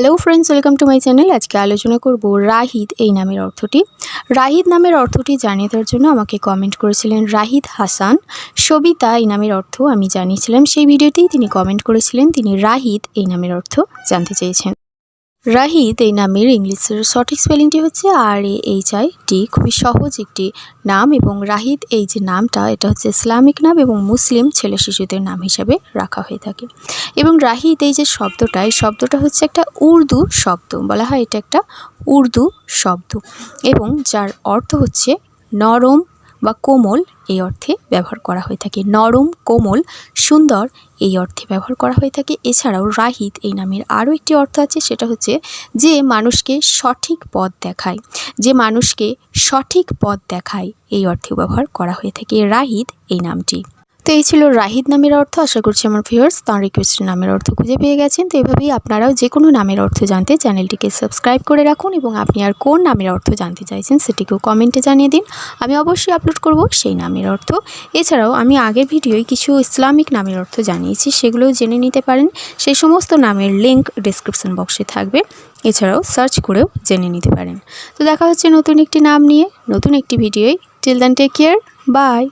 Hello friends welcome to my channel আজকে আলোচনা করব রাহিদ এই নামের অর্থটি। রাহিদ নামের অর্থটি জানিয়ে দেওয়ার জন্য আমাকে কমেন্ট করেছিলেন রাহিদ হাসান। সবিতা এই নামের অর্থ আমি জানিয়েছিলাম। সেই ভিডিওতেই তিনি কমেন্ট করেছিলেন। তিনি রাহিদ এই নামের অর্থ জানতে চেয়েছেন। রাহিদ, এই নামের ইংলিশের সঠিক স্পেলিংটি হচ্ছে আর এ এইচ আই টি খুবই সহজ একটি নাম এবং রাহিদ, এই যে নামটা, এটা হচ্ছে ইসলামিক নাম এবং মুসলিম ছেলে শিশুদের নাম হিসাবে রাখা হয়ে থাকে। এবং রাহিদ, এই যে শব্দটা, এই শব্দটা হচ্ছে একটা উর্দু শব্দ, বলা হয় এটা একটা উর্দু শব্দ। এবং যার অর্থ হচ্ছে নরম বা কোমল এই অর্থে ব্যবহার করা হয়ে থাকে। নরম, কোমল, সুন্দর এই অর্থে ব্যবহার করা হয়ে থাকে। এছাড়াও রাহিত এই নামের আরও একটি অর্থ আছে, সেটা হচ্ছে যে মানুষকে সঠিক পথ দেখায়। যে মানুষকে সঠিক পথ দেখায় এই অর্থে ব্যবহার করা হয়ে থাকে। রাহিত এই নামটি। তো এই ছিল রাহিদ নামের অর্থ। আশা করছি আমার ভিউয়ার্স তাঁর রিকোয়েস্টের নামের অর্থ খুঁজে পেয়ে গেছেন। তো এভাবেই আপনারাও যে কোনো নামের অর্থ জানতে চ্যানেলটিকে সাবস্ক্রাইব করে রাখুন এবং আপনি আর কোন নামের অর্থ জানতে চাইছেন সেটিকেও কমেন্টে জানিয়ে দিন। আমি অবশ্যই আপলোড করব সেই নামের অর্থ। এছাড়াও আমি আগের ভিডিওয় কিছু ইসলামিক নামের অর্থ জানিয়েছি, সেগুলোও জেনে নিতে পারেন। সেই সমস্ত নামের লিঙ্ক ডিসক্রিপশন বক্সে থাকবে। এছাড়াও সার্চ করেও জেনে নিতে পারেন। তো দেখা হচ্ছে নতুন একটি নাম নিয়ে, নতুন একটি ভিডিওয়। Till then take care bye